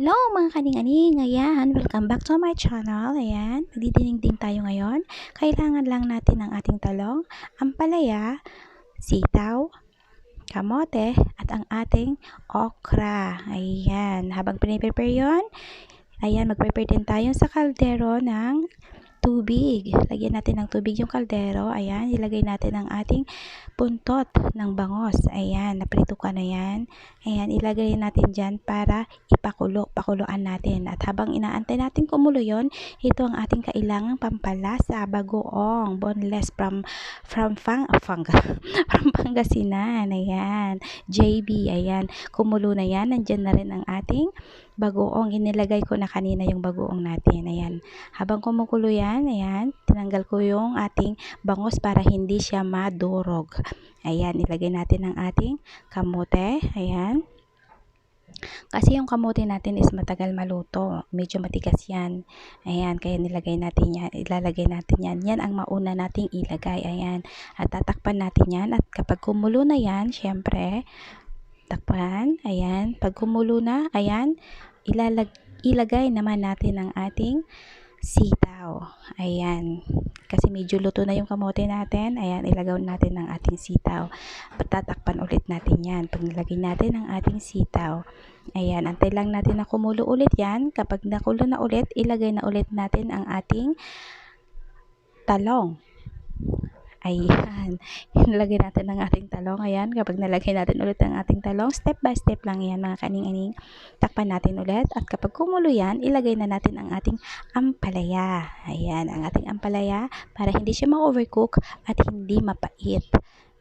Hello mga kaning-aning! Ayan, welcome back to my channel. Ayan, magdidinigding tayo ngayon. Kailangan lang natin ng ating talong, ampalaya, sitaw, kamote, at ang ating okra. Ayan, habang piniprepare yon, ayan, mag-prepare din tayo sa kaldero ng tubig. Lagyan natin ng tubig yung kaldero. Ayan, ilagay natin ang ating puntot ng bangos. Ayan, naprito ka na yan. Ayan, ilagay natin dyan para ipakulo. Pakuluan natin. At habang inaantay natin kumulo yon, ito ang ating kailangang pampalasa, bagoong, boneless from from fang, fang from Pangasinan. Ayan, JB. Ayan, kumulo na yan. Nandyan na rin ang ating bagoong. Inilagay ko na kanina yung bagoong natin. Ayan, habang kumukulo yan, ayan, tinanggal ko yung ating bangos para hindi siya madurog. Ayan, ilagay natin ang ating kamote. Ayan. Kasi yung kamote natin is matagal maluto. Medyo matigas yan. Ayan, kaya nilagay natin yan. Ilalagay natin yan. Yan ang mauna nating ilagay. Ayan. At tatakpan natin yan. At kapag kumulo na yan, syempre, takpan. Ayan. Pag kumulo na, ayan, ilalag ilagay naman natin ang ating sitaw. Ayan. Kasi medyo luto na yung kamote natin. Ayan, ilagaw natin ang ating sitaw. Patatakpan ulit natin yan. Pag nilagay natin ang ating sitaw. Ayan, antay lang natin na kumulo ulit yan. Kapag nakulo na ulit, ilagay na ulit natin ang ating talong. Ayan. Nilagay natin ang ating talong. Ayan. Kapag nalagay natin ulit ang ating talong, step by step lang yan mga kaning-aning. Takpan natin ulit. At kapag kumulo yan, ilagay na natin ang ating ampalaya. Ayan. Ang ating ampalaya para hindi siya ma-overcook at hindi mapait.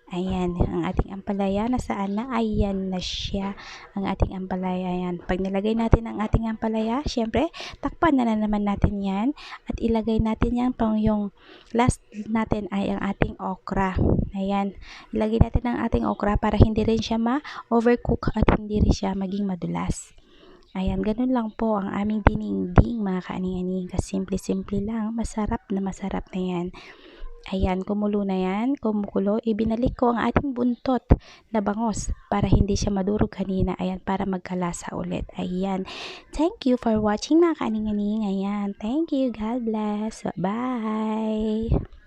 Ayan, ang ating ampalaya, nasaan na? Ayan na siya, ang ating ampalaya. Ayan. Pag nilagay natin ang ating ampalaya, syempre, takpan na, na naman natin yan. At ilagay natin yan pang yung last natin ay ang ating okra. Ayan, ilagay natin ang ating okra para hindi rin siya ma-overcook at hindi rin siya maging madulas. Ayan, ganun lang po ang aming diningding mga kaaning-aning. Simple-simple lang, masarap na masarap na yan. Ayan, kumulo na yan, kumukulo. Ibinalik ko ang ating buntot na bangos para hindi siya madurog kanina. Ayan, para magkalasa ulit. Ayan. Thank you for watching mga kaning-aning. Ayan. Thank you. God bless. Bye.